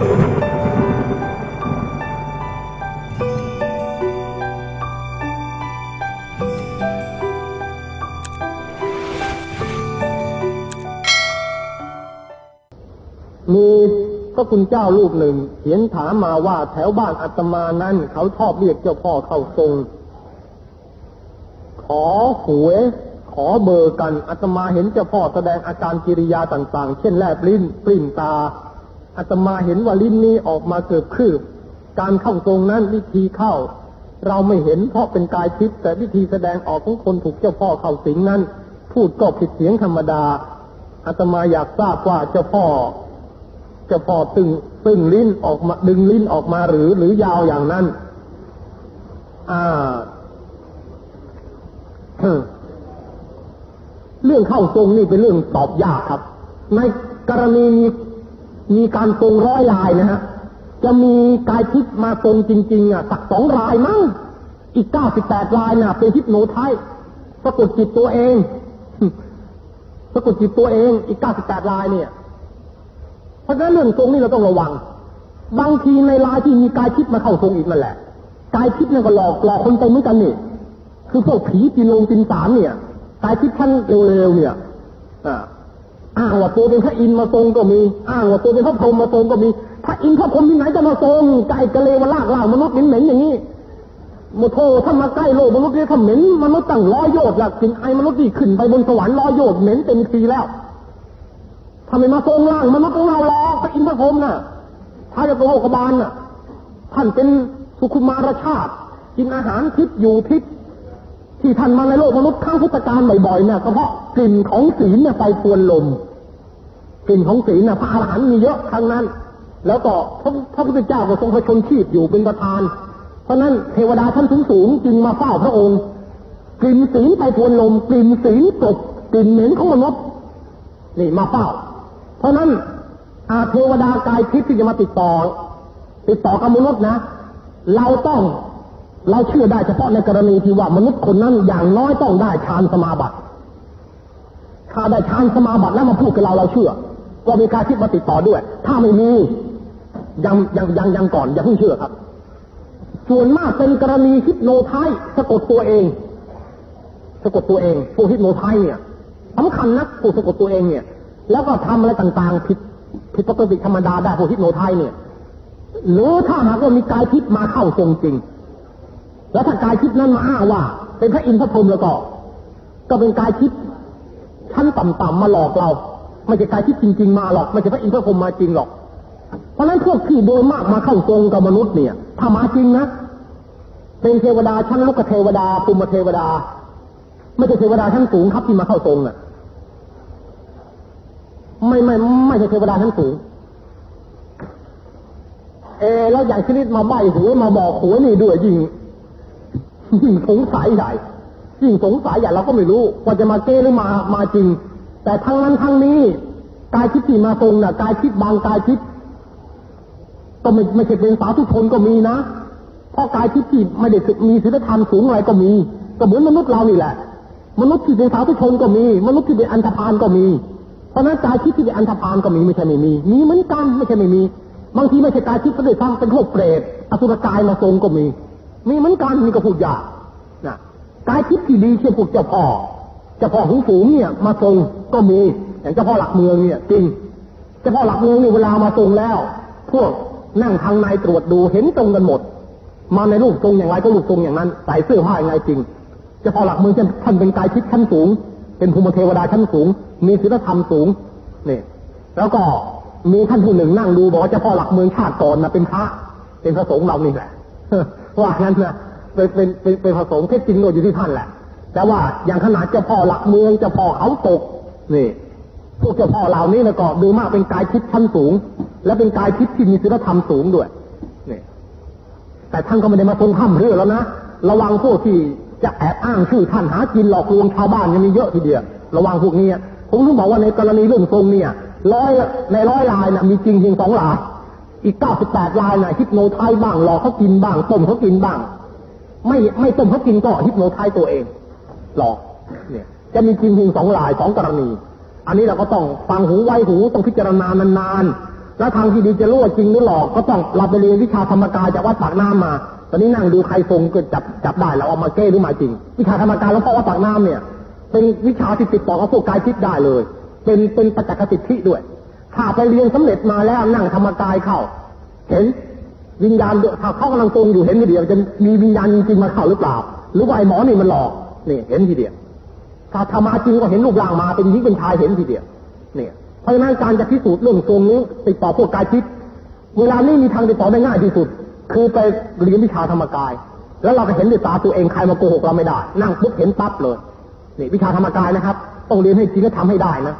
มีพระคุณเจ้าลูกหนึ่งเขียนถามมาว่าแถวบ้านอาตมานั้น เขาชอบเรียกเจ้าพ่อเข้าทรง ขอหวยขอเบอร์กันอาตมาเห็นเจ้าพ่อแสดงอาการกิริยาต่าง ๆ เช่นแลบลิ้นปริ่มตา อาตมาเห็นว่าลิ้นนี้ออกมาเกือบคืบ การเข้าทรงนั้นวิธีเข้า เราไม่เห็นเพราะเป็นกายทิพย์แต่วิธีแสดงออกของคนถูกเจ้าพ่อเข้าสิงนั้น พูดก็ผิดเสียงธรรมดาอาตมาอยากทราบว่าเจ้าพ่อเจ้าพ่อตึงตึงลิ้นออกมาดึงลิ้นออกมาหรือหรือยาวอย่างนั้น อ่าเรื่องเข้าทรงนี่เป็นเรื่องตอบยากครับ ในกรณีมี มีการทรงร้อยลายนะฮะ จะมีกายทิพย์มาทรงจริง ๆ อะสักสองรายมั้ง อีกเก้าสิบแปดรายน่ะ เป็นทิพย์โนไทยสะกดจิตตัวเองสะกดจิตตัวเองอีกเก้าสิบแปดรายเนี่ย เพราะฉะนั้นเรื่องทรงนี่เราต้องระวัง บางทีในรายที่มีกายทิพย์มาเข้าทรงอีกนั่นแหละ กายทิพย์เนี่ยก็หลอกหลอกคนไปเหมือนกันนี่ คือพวกผีปีนลงปีนสามเนี่ย กายทิพย์ท่านเร็วๆเนี่ย อ่า อ้างว่าตัวเป็นพระอินทร์มาทรงก็มี อ้างว่าตัวเป็นพระพรหมมาทรงก็มี พระอินทร์พระพรหมที่ไหนจะมาทรงไก่กะเลวลากล่ามนุษย์เหม็นๆอย่างนี้มโทถ้ามาใกล้โลกมนุษย์เนี่ยถ้าเหม็นมนุษย์ตั้งร้อยโยชน์ละกลินไอมนุษย์ที่ขึ้นไปบนสวรรค์ร้อยโยชน์เหม็นเต็มทีแล้วทำไมมาทรงล่างมนุษย์ของเราหรอพระอินทร์พระพรหมน่ะท้ายจะโกหกบาลน่ะ ท่านเป็นสุขุมารชาติกินอาหารทิพย์อยู่ทิพย์ที่ท่านมาในโลกมนุษย์ข้างพุทธการบ่อยๆเนี่ยก็เพราะกลิ่นของศีลเนี่ยไปทวนลม กลิ่นของศีลนะพระอรหันต์มีเยอะทั้งนั้น แล้วก็พระพระพุทธเจ้าก็ทรงพระชนชีพอยู่เป็นประธาน เพราะนั้นเทวดาชั้นสูงสูงจึงมาเฝ้าพระองค์ กลิ่นศีลไปทวนลมกลิ่นศีลกกลิ่นเหม็นของมนุษย์นี่มาเฝ้า เพราะนั้นอาเทวดากายทิพย์ที่จะมาติดต่อ ติดต่อกับมนุษย์นะ เราต้องเราเชื่อได้เฉพาะในกรณีที่ว่ามนุษย์คนนั้นอย่างน้อยต้องได้ฌานสมาบัติถ้าได้ฌานสมาบัติแล้วมาพูดกับเราเราเชื่อ ว่ามีการทิพย์มาติดต่อด้วย ถ้าไม่มียังยังยังยังก่อนอย่าเพิ่งเชื่อครับ ส่วนมากเป็นกรณีฮิปโนไทป์สะกดตัวเอง สะกดตัวเองพวกฮิปโนไทป์เนี่ยสำคัญนะพวกสะกดตัวเองเนี่ย แล้วก็ทำอะไรต่างๆ ผิดผิดปกติธรรมดาได้พวกฮิปโนไทป์เนี่ยหรือถ้าหากว่ามีกายทิพย์มาเข้าทรงจริง แล้วถ้ากายทิพย์นั้นมาอ้างว่า เป็นพระอินทร์พระพรหมแล้วก็ ก็เป็นกายทิพย์ชั้นต่ำๆมาหลอกเรา ไม่ใช่กายทิพย์จริง ๆ มาหรอกไม่ใช่พระอินทร์พระพรหมมาจริงหรอก เพราะฉะนั้นพวกที่โดยมากมาเข้าทรงกับมนุษย์เนี่ยถ้ามาจริงนะเป็นเทวดาชั้นลูกเทวดาภูมิเทวดา ไม่ใช่เทวดาชั้นสูงครับที่มาเข้าทรงอะ ไม่ไม่ไม่ใช่เทวดาชั้นสูง เออแล้วอย่างชนิดมาใบหัวมาบอกหัวนี่ด้วยยิงยิ่งสงสัยใหญ่ยิ่งสงสัยใหญ่เราก็ไม่รู้ว่าจะมาเก้หรือมามาจริง แต่ทั้งนั้นทั้งนี้กายทิพย์ที่มาทรงน่ะกายทิพย์บางกายทิพย์ก็ไม่ไม่ใช่เป็นสาธุชนก็มีนะ เพราะกายทิพย์ที่ไม่ได้มีศีลธรรมสูงอะไรก็มี ก็เหมือนมนุษย์เรานี่แหละ มนุษย์ที่เป็นสาธุชนก็มี มนุษย์ที่เป็นอันธพาลก็มี เพราะนั้นกายทิพย์ที่เป็นอันธพาลก็มีไม่ใช่ไม่มี มีเหมือนกันไม่ใช่ไม่มี บางทีไม่ใช่กายทิพย์ก็ด้วยซ้ำเป็นพวกเปรตอสุรกายมาทรงก็มี มีเหมือนกันมีก็พูดยากนะกายทิพย์ที่ดีเช่นพวกเจ้าพ่อ เจ้าพ่อหูฝูงเนี่ยมาทรงก็มีอย่างเจ้าพ่อหลักเมืองเนี่ยจริงเจ้าพ่อหลักเมืองเนี่เวลามาทรงแล้ว พวกนั่งทางในตรวจดูเห็นตรงกันหมด มาในรูปทรงอย่างไรก็รูปทรงอย่างนั้นใส่เสื้อผ้าอย่างไรจริงเจ้าพ่อหลักเมืองท่านเป็นกายทิพย์ชั้นสูง เป็นภูมิเทวดาชั้นสูง มีศีลธรรมสูงนี่แล้วก็มีท่านผู้หนึ่งนั่งดูบอกว่าเจ้าพ่อหลักเมืองชาติก่อนนะเป็นพระเป็นพระสงฆ์เรานี่แหละว่างั้นนะเป็นเป็นเป็นเป็นพระสงฆ์เท็จจริงก็อยู่ที่ท่านแหละ แต่ว่าอย่างขนาดเจ้าพ่อหลักเมืองเจ้าพ่อเขาตกนี่พวกเจ้าพ่อเหล่านี้นะก็ดูมากเป็นกายทิพย์ชั้นสูง และเป็นกายทิพย์ที่มีศีลธรรมสูงด้วยนี่แต่ท่านก็ไม่ได้มาทรงถ้ำเรื่องแล้วนะระวังพวกที่จะแอบอ้างชื่อท่านหากินหลอกลวงชาวบ้านยังมีเยอะทีเดียวระวังพวกนี้ผมถึงบอกว่าในกรณีเรื่องทรงเนี่ยร้อยในร้อยลายนะมีจริงจริงสองลายอีกเก้าสิบแปดลายนะฮิปโนไทบ้างหลอกเขากินบ้างต้มเขากินบ้าง ไม่ไม่ต้มเขากินก็ฮิปโนไทตัวเอง หลอกเนี่ย จะมีจริงจริงสองลายสองกรณี อันนี้เราก็ต้องฟังหูไว้หูต้องพิจารณานานๆแล้วทางที่ดีจะรู้ว่าจริงหรือหลอกก็ต้องเราไปเรียนวิชาธรรมกายจากวัดปากน้ำมา ตอนนี้นั่งดูใครทรงก็จับจับได้แล้วเอามาเก้หรือมาจริง วิชาธรรมกายแล้วเพราะว่าปากน้ำเนี่ย เป็นวิชาที่ติดต่อกับพวกกายทิพย์ได้เลย เป็นเป็นปัจจกสิทธิด้วย ถ้าไปเรียนสำเร็จมาแล้วนั่งธรรมกายเข้า เห็นวิญญาณถ้าเขากำลังทรงอยู่เห็นทีเดียวจะมีวิญญาณจริงมาเข้าหรือเปล่า หรือว่าไอ้หมอนี่มันหลอก นี่เห็นทีเดียวถ้าธรรมาจริงก็เห็นรูปร่างมาเป็นหญิงเป็นชายเห็นทีเดียวเนี่ยเพราะฉะนั้นการจะพิสูจน์เรื่องทรงนี้ติดต่อพวกกายทิพย์เวลานี้มีทางติดต่อได้ง่ายที่สุด คือไปเรียนวิชาธรรมกาย แล้วเราก็เห็นด้วยตาตัวเองใครมาโกหกเราไม่ได้ นั่งปุ๊บเห็นปั๊บเลยนี่วิชาธรรมกายนะครับ ต้องเรียนให้จริงและทำให้ได้นะ